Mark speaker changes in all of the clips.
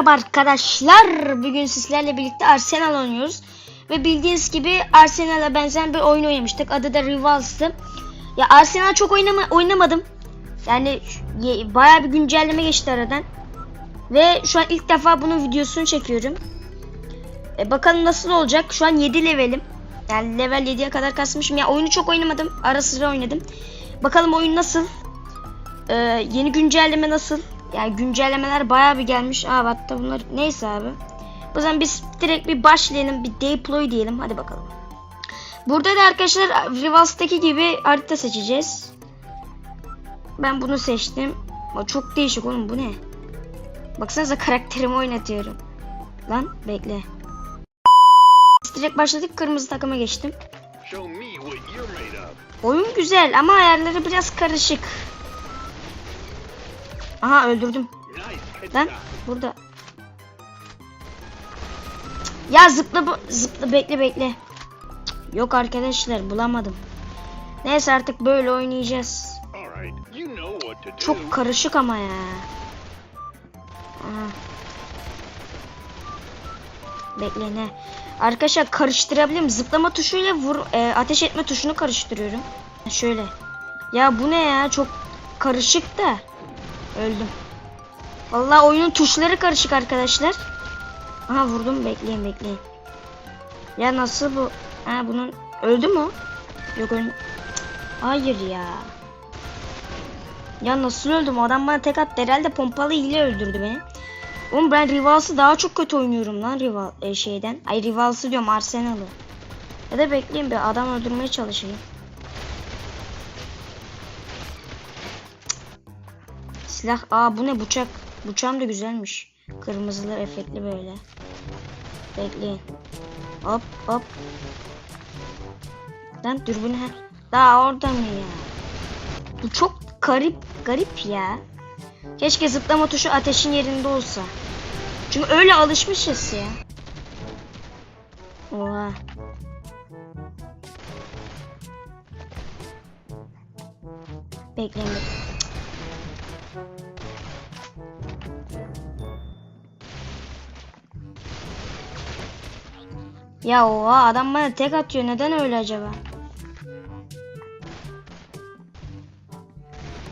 Speaker 1: Merhaba arkadaşlar. Bugün sizlerle birlikte Arsenal oynuyoruz. Ve bildiğiniz gibi Arsenal'a benzer bir oyun oynamıştık. Adı da Rivals'tı. Ya Arsenal çok oynama oynamadım. Yani bayağı bir güncelleme geçti aradan. Ve şu an ilk defa bunun videosunu çekiyorum. E, bakalım nasıl olacak. Şu an 7 levelim. Yani level 7'ye kadar kasmışım. Ya oyunu çok oynamadım. Ara sıra oynadım. Bakalım oyun nasıl? Ee, yeni güncelleme nasıl? Yani güncellemeler bayağı bir gelmiş. Aa hatta bunlar neyse abi. O zaman biz direkt bir başlayalım. Bir deploy diyelim. Hadi bakalım. Burada da arkadaşlar Rivals'taki gibi harita seçeceğiz. Ben bunu seçtim. Aa, çok değişik oğlum bu ne? Baksanıza karakterimi oynatıyorum. Lan bekle. Direkt başladık. Kırmızı takıma geçtim. Oyun güzel ama ayarları biraz karışık. Aha öldürdüm. Lan burada. Ya zıpla bu zıpla bekle bekle. Yok arkadaşlar bulamadım. Neyse artık böyle oynayacağız. Çok karışık ama ya. Aha. Bekle ne? Arkadaşlar karıştırabilirim. Zıplama tuşuyla vur e, ateş etme tuşunu karıştırıyorum. Şöyle. Ya bu ne ya? Çok karışık da. Öldüm. Vallahi oyunun tuşları karışık arkadaşlar. Aha vurdum. Bekleyin bekleyin. Ya nasıl bu? Ha bunun öldü mü? Yok öl. Cık, Hayır ya. Ya nasıl öldüm? Adam bana tek attı. Herhalde pompalı ile öldürdü beni. Oğlum ben Rivals'ı daha çok kötü oynuyorum lan Rival e, şeyden. Ay Rivals'ı diyorum Arsenal'ı. Ya da bekleyin bir adam öldürmeye çalışayım. Silah. Aa bu ne bıçak. Bıçağım da güzelmiş. Kırmızılar efektli böyle. Bekleyin. Hop hop. Lan dürbünü ha. Daha orada mı ya? Bu çok garip garip ya. Keşke zıplama tuşu ateşin yerinde olsa. Çünkü öyle alışmışız ya. Oha. Bekleyin. bir- Ya oha adam bana tek atıyor. Neden öyle acaba?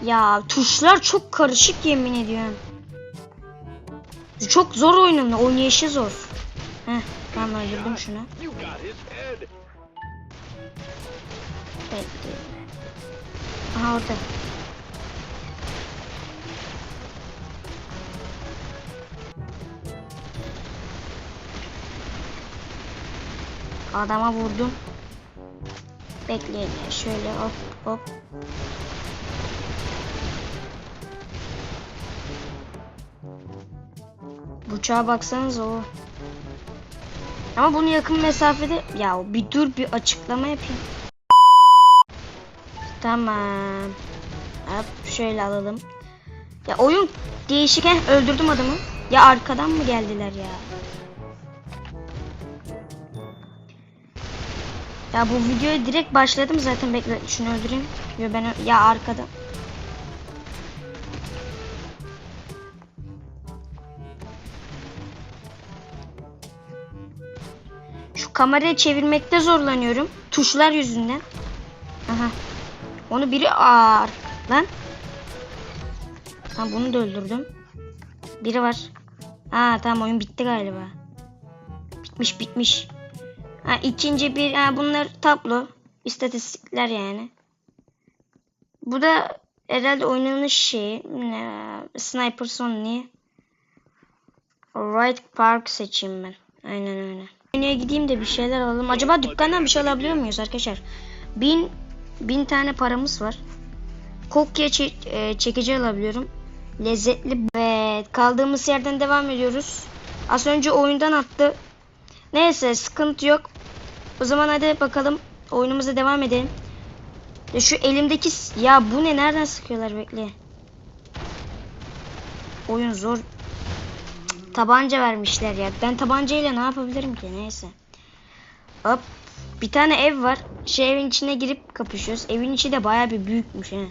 Speaker 1: Ya tuşlar çok karışık yemin ediyorum. Çok zor oyunun oynayışı zor. Heh ben öldürdüm şunu. Bekle. Aha orada. Adama vurdum. Bekleyin şöyle hop hop. Bıçağa baksanız o. Ama bunu yakın mesafede ya bir dur bir açıklama yapayım. Tamam. Hop şöyle alalım. Ya oyun değişik öldürdüm adamı. Ya arkadan mı geldiler ya? Ya bu videoya direkt başladım zaten bekle şunu öldüreyim. Ya ben ya arkada. Şu kamerayı çevirmekte zorlanıyorum. Tuşlar yüzünden. Aha. Onu biri ağır. Lan. Ha bunu da öldürdüm. Biri var. Ha tamam oyun bitti galiba. Bitmiş bitmiş. Ha ikinci bir ha bunlar tablo. İstatistikler yani. Bu da herhalde oynanış şeyi. Ne, Sniper son niye? Right Park seçeyim ben. Aynen öyle. Menüye gideyim de bir şeyler alalım. Acaba dükkandan bir şey alabiliyor muyuz arkadaşlar? Bin, bin tane paramız var. Kokya çe- e, çekici alabiliyorum. Lezzetli. Evet kaldığımız yerden devam ediyoruz. Az önce oyundan attı. Neyse sıkıntı yok. O zaman hadi bakalım oyunumuza devam edelim. Ya şu elimdeki ya bu ne nereden sıkıyorlar bekle. Oyun zor. Tabanca vermişler ya. Ben tabancayla ne yapabilirim ki neyse. Hop. Bir tane ev var. Şey evin içine girip kapışıyoruz. Evin içi de baya bir büyükmüş he.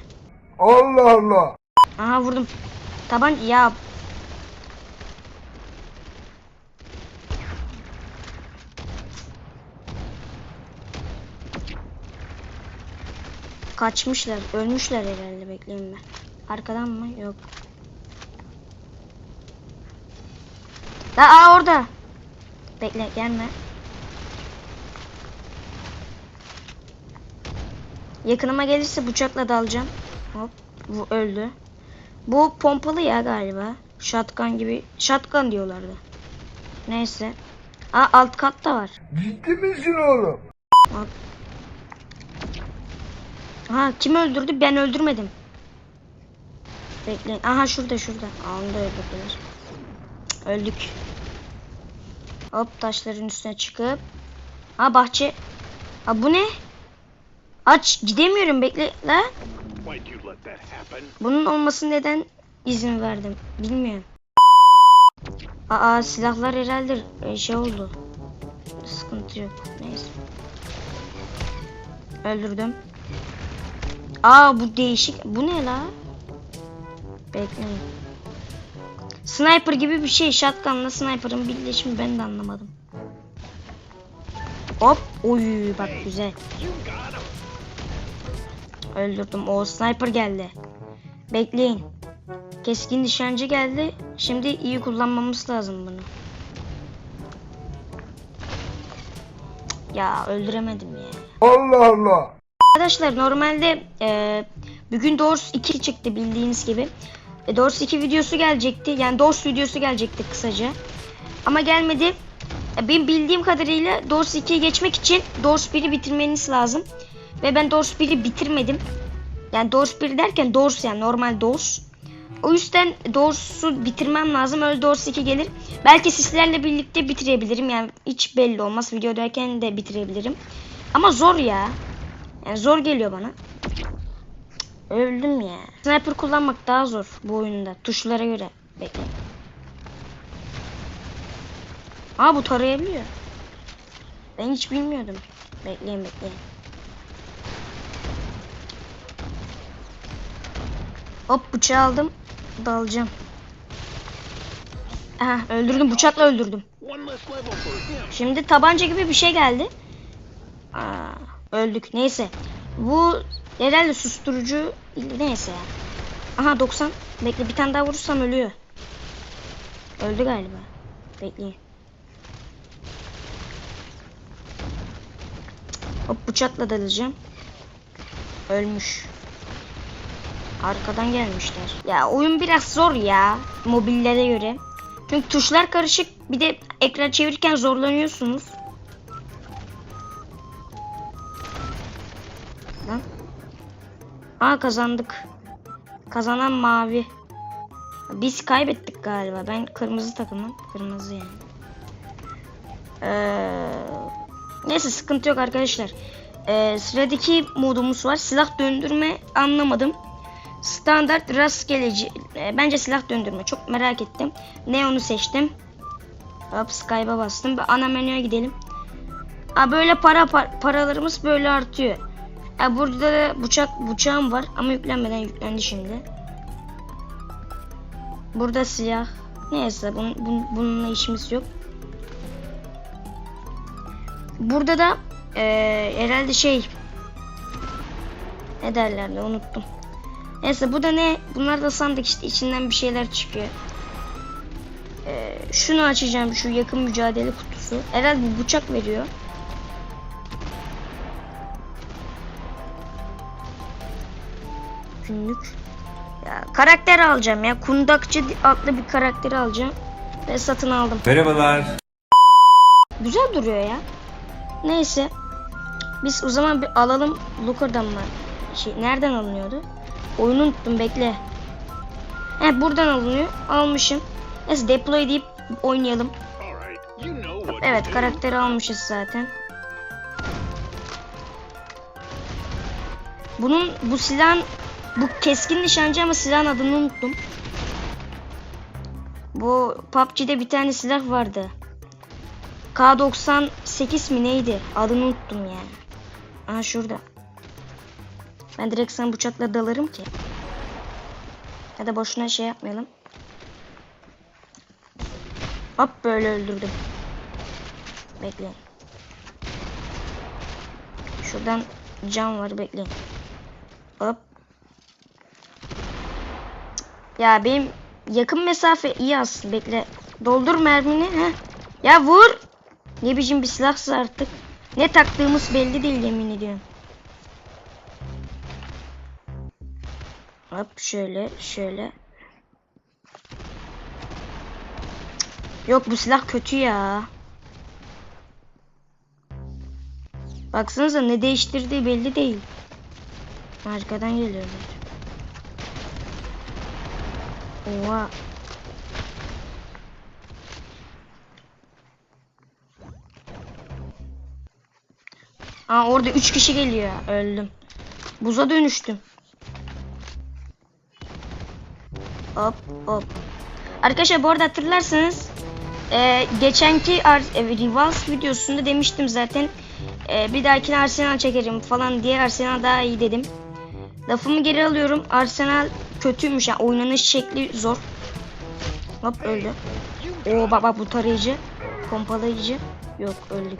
Speaker 2: Allah Allah.
Speaker 1: Aha vurdum. Taban ya kaçmışlar. Ölmüşler herhalde bekleyin ben. Arkadan mı? Yok. Aa orada. Bekle gelme. Yakınıma gelirse bıçakla dalacağım. Hop. Bu öldü. Bu pompalı ya galiba. Shotgun gibi. Shotgun diyorlardı. Neyse. Aa alt katta var.
Speaker 2: Ciddi misin oğlum?
Speaker 1: Hop. Ha kim öldürdü? Ben öldürmedim. Bekleyin. Aha şurada şurada. Aa, onu da öldürdüler. Öldük. Hop taşların üstüne çıkıp. Ha bahçe. Ha bu ne? Aç gidemiyorum bekle la. Bunun olması neden izin verdim bilmiyorum. Aa silahlar herhalde e, şey oldu. Sıkıntı yok. Neyse. Öldürdüm. Aa bu değişik. Bu ne la? Bekleyin. Sniper gibi bir şey. Shotgun'la sniper'ın birleşimi ben de anlamadım. Hop. Oy bak güzel. Öldürdüm. O sniper geldi. Bekleyin. Keskin nişancı geldi. Şimdi iyi kullanmamız lazım bunu. Ya öldüremedim ya.
Speaker 2: Allah Allah.
Speaker 1: Arkadaşlar normalde e, bugün Doors 2 çıktı bildiğiniz gibi. E, Doors 2 videosu gelecekti. Yani Doors videosu gelecekti kısaca. Ama gelmedi. E, benim bildiğim kadarıyla Doors 2'ye geçmek için Doors 1'i bitirmeniz lazım. Ve ben Doors 1'i bitirmedim. Yani Doors 1 derken Doors yani normal Doors. O yüzden Doors'u bitirmem lazım. Öyle Doors 2 gelir. Belki sizlerle birlikte bitirebilirim. Yani hiç belli olmaz. Videodayken de bitirebilirim. Ama zor ya. Yani zor geliyor bana. Öldüm ya. Sniper kullanmak daha zor bu oyunda. Tuşlara göre. Bekle. Aa bu tarayabiliyor. Ben hiç bilmiyordum. Bekleyin bekleyin. Hop bıçağı aldım. Dalacağım. Aha öldürdüm. Bıçakla öldürdüm. Şimdi tabanca gibi bir şey geldi. Aa, öldük. Neyse. Bu herhalde susturucu neyse ya. Aha 90. Bekle bir tane daha vurursam ölüyor. Öldü galiba. Bekleyin. Hop bıçakla dalacağım. Ölmüş. Arkadan gelmişler. Ya oyun biraz zor ya mobillere göre. Çünkü tuşlar karışık. Bir de ekran çevirirken zorlanıyorsunuz. Aa kazandık. Kazanan mavi. Biz kaybettik galiba. Ben kırmızı takımım. Kırmızı yani. Ee, neyse sıkıntı yok arkadaşlar. Ee, sıradaki modumuz var. Silah döndürme anlamadım. Standart rastgeleci. Ee, bence silah döndürme. Çok merak ettim. Neon'u seçtim. Hop Skype'a bastım. Bir ana menüye gidelim. Aa, böyle para par- paralarımız böyle artıyor. Aa, burada da bıçak bıçağım var ama yüklenmeden yüklendi şimdi. Burada silah. Neyse bunun, bun- bununla işimiz yok. Burada da eee, herhalde şey ne derlerdi unuttum. Neyse bu da ne? Bunlar da sandık işte içinden bir şeyler çıkıyor. Ee, şunu açacağım şu yakın mücadele kutusu. Herhalde bıçak veriyor. Günlük. Ya karakter alacağım ya. Kundakçı adlı bir karakteri alacağım. Ve satın aldım.
Speaker 2: Merhabalar.
Speaker 1: Güzel duruyor ya. Neyse. Biz o zaman bir alalım. Looker'dan mı? Şey, nereden alınıyordu? Oyunu unuttum bekle. He buradan alınıyor. Almışım. Neyse deploy deyip oynayalım. Evet karakteri almışız zaten. Bunun bu silahın bu keskin nişancı ama silahın adını unuttum. Bu PUBG'de bir tane silah vardı. K98 mi neydi? Adını unuttum yani. Aha şurada. Ben direkt sana bıçakla dalarım ki. Ya da boşuna şey yapmayalım. Hop böyle öldürdüm. Bekleyin. Şuradan cam var bekleyin. Hop. Ya benim yakın mesafe iyi aslında. Bekle. Doldur mermini. Heh. Ya vur. Ne biçim bir silahsa artık. Ne taktığımız belli değil yemin ediyorum. Hop şöyle şöyle. Yok bu silah kötü ya. Baksanıza ne değiştirdiği belli değil. Arkadan geliyorlar. Oha. Aa orada 3 kişi geliyor. Öldüm. Buza dönüştüm. Hop hop. Arkadaşlar bu arada hatırlarsanız e, geçenki Ar- e, Rivals videosunda demiştim zaten e, bir dahakine Arsenal çekerim falan diye Arsenal daha iyi dedim. Lafımı geri alıyorum. Arsenal kötüymüş. Yani oynanış şekli zor. Hop öldü. Oo bak bak bu tarayıcı. Pompalayıcı. Yok öldük.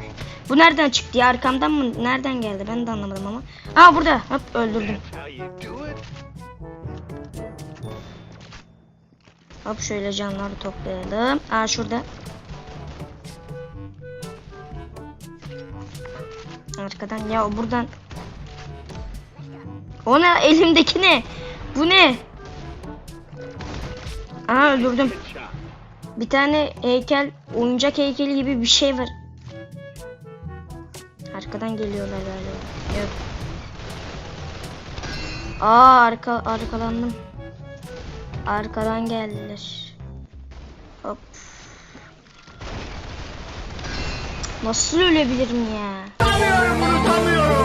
Speaker 1: Bu nereden çıktı ya? Arkamdan mı? Nereden geldi? Ben de anlamadım ama. Aa burada. Hop öldürdüm. Hop şöyle canları toplayalım. Aa şurada. Arkadan ya buradan. O ne? Elimdeki ne? Bu ne? Aa öldürdüm. Bir tane heykel, oyuncak heykeli gibi bir şey var. Arkadan geliyorlar galiba. Yok. Aa arka arkalandım. Arkadan geldiler. Hop. Nasıl ölebilirim ya?
Speaker 2: Unutamıyorum, unutamıyorum. Unutamıyorum,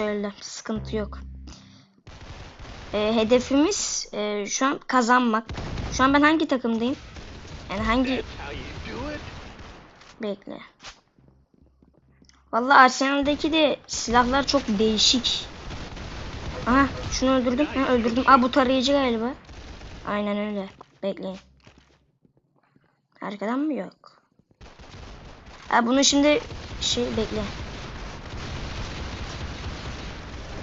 Speaker 1: Öldü. Sıkıntı yok. Ee, hedefimiz e, şu an kazanmak. Şu an ben hangi takımdayım? Yani hangi. Bekle. Vallahi Arsenal'daki de silahlar çok değişik. Aha şunu öldürdüm. Ha, öldürdüm. Aa bu tarayıcı galiba. Aynen öyle. Bekleyin. Arkadan mı yok? Ha bunu şimdi şey bekle.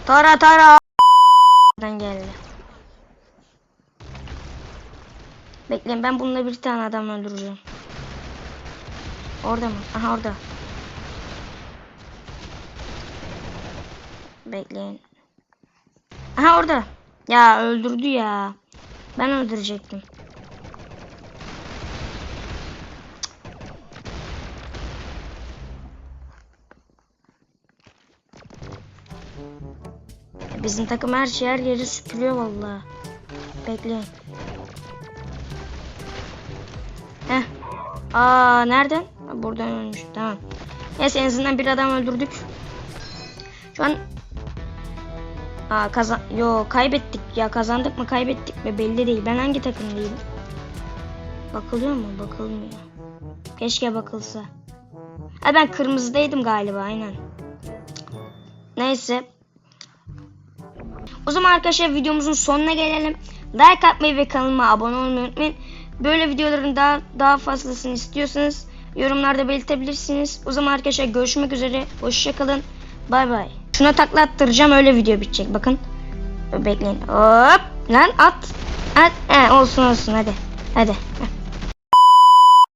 Speaker 1: Tara tara. Arkadan geldi. Bekleyin ben bununla bir tane adam öldüreceğim. Orada mı? Aha orada. Bekleyin. Aha orada. Ya öldürdü ya. Ben öldürecektim. Bizim takım her şey her yeri süpürüyor vallahi. Bekleyin. Heh. Aa nereden? Buradan ölmüş. Tamam. Neyse en azından bir adam öldürdük. Şu an Aa kazan Yo kaybettik ya kazandık mı kaybettik mi belli değil. Ben hangi takımdayım? Bakılıyor mu? Bakılmıyor. Keşke bakılsa. Ha ben kırmızıdaydım galiba aynen. Neyse. O zaman arkadaşlar videomuzun sonuna gelelim. Like atmayı ve kanalıma abone olmayı unutmayın. Böyle videoların daha daha fazlasını istiyorsanız yorumlarda belirtebilirsiniz. O zaman arkadaşlar görüşmek üzere. Hoşçakalın. Bay bay. Şuna takla attıracağım öyle video bitecek bakın. Bekleyin. Hop lan at. At. He, olsun olsun hadi. Hadi. Heh.